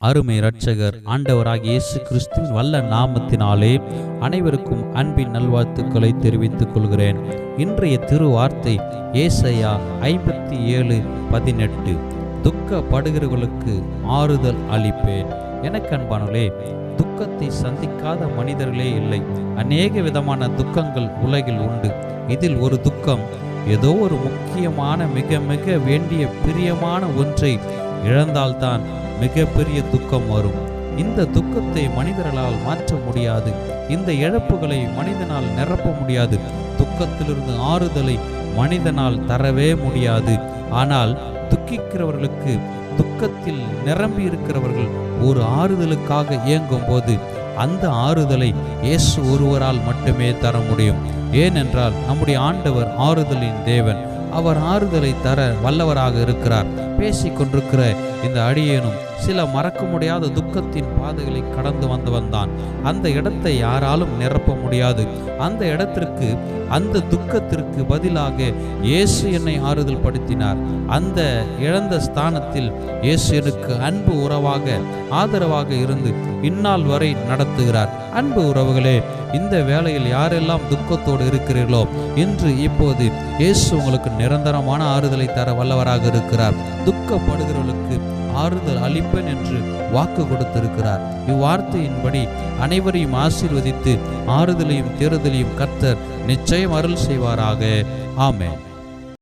அருமை இரட்சகர் ஆண்டவராக இயேசு கிறிஸ்துவின் வல்ல நாமத்தினாலே அனைவருக்கும் அன்பின் நல்வாழ்த்துக்களை தெரிவித்துக் கொள்கிறேன். இன்றைய திருவார்த்தை ஏசையா ஐம்பத்தி ஏழு பதினெட்டு. துக்கப்படுகிறவர்களுக்கு ஆறுதல் அளிப்பேன். எனக்கு துக்கத்தை சந்திக்காத மனிதர்களே இல்லை. அநேக விதமான துக்கங்கள் உலகில் உண்டு. இதில் ஒரு துக்கம் ஏதோ ஒரு முக்கியமான மிக மிக வேண்டிய பிரியமான ஒன்றை இழந்தால்தான் மிகப்பெரிய துக்கம் வரும். இந்த துக்கத்தை மனிதர்களால் மாற்ற முடியாது. இந்த இழப்புகளை மனிதனால் நிரப்ப முடியாது. துக்கத்திலிருந்து ஆறுதலை மனிதனால் தரவே முடியாது. ஆனால் துக்கிக்கிறவர்களுக்கு துக்கத்தில் நிரம்பி இருக்கிறவர்கள் ஒரு ஆறுதலுக்காக இயங்கும் போது அந்த ஆறுதலை இயேசு ஒருவரால் மட்டுமே தர முடியும். ஏனென்றால் நம்முடைய ஆண்டவர் ஆறுதலின் தேவன். அவர் ஆறுதலை தர வல்லவராக இருக்கிறார். பேசிக் கொண்டிருக்கிற இந்த அடியேனும் சில மறக்க முடியாத துக்கத்தின் பாதைகளை கடந்து வந்து வந்தான் அந்த இடத்தை யாராலும் நிரப்ப முடியாது. அந்த இடத்திற்கு அந்த துக்கத்திற்கு பதிலாக இயேசு என்னை ஆறுதல் படுத்தினார். அந்த இழந்த ஸ்தானத்தில் இயேசு எனக்கு அன்பு உறவாக ஆதரவாக இருந்து இந்நாள் வரை நடத்துகிறார். அன்பு உறவுகளே இந்த வேளையில் யாரெல்லாம் துக்கத்தோடு இருக்கிறீர்களோ இன்று இப்போது இயேசு உங்களுக்கு நிரந்தரமான ஆறுதலை தர வல்லவராக இருக்கிறார். துக்கப்படுகிறவர்களுக்கு ஆறுதல் அளிப்பேன் என்று வாக்கு கொடுத்திருக்கிறார். இவ்வார்த்தையின்படி அனைவரையும் ஆசீர்வதித்து ஆறுதலையும் தேறுதலையும் கர்த்தர் நிச்சயம் அருள் செய்வாராக. ஆமென்.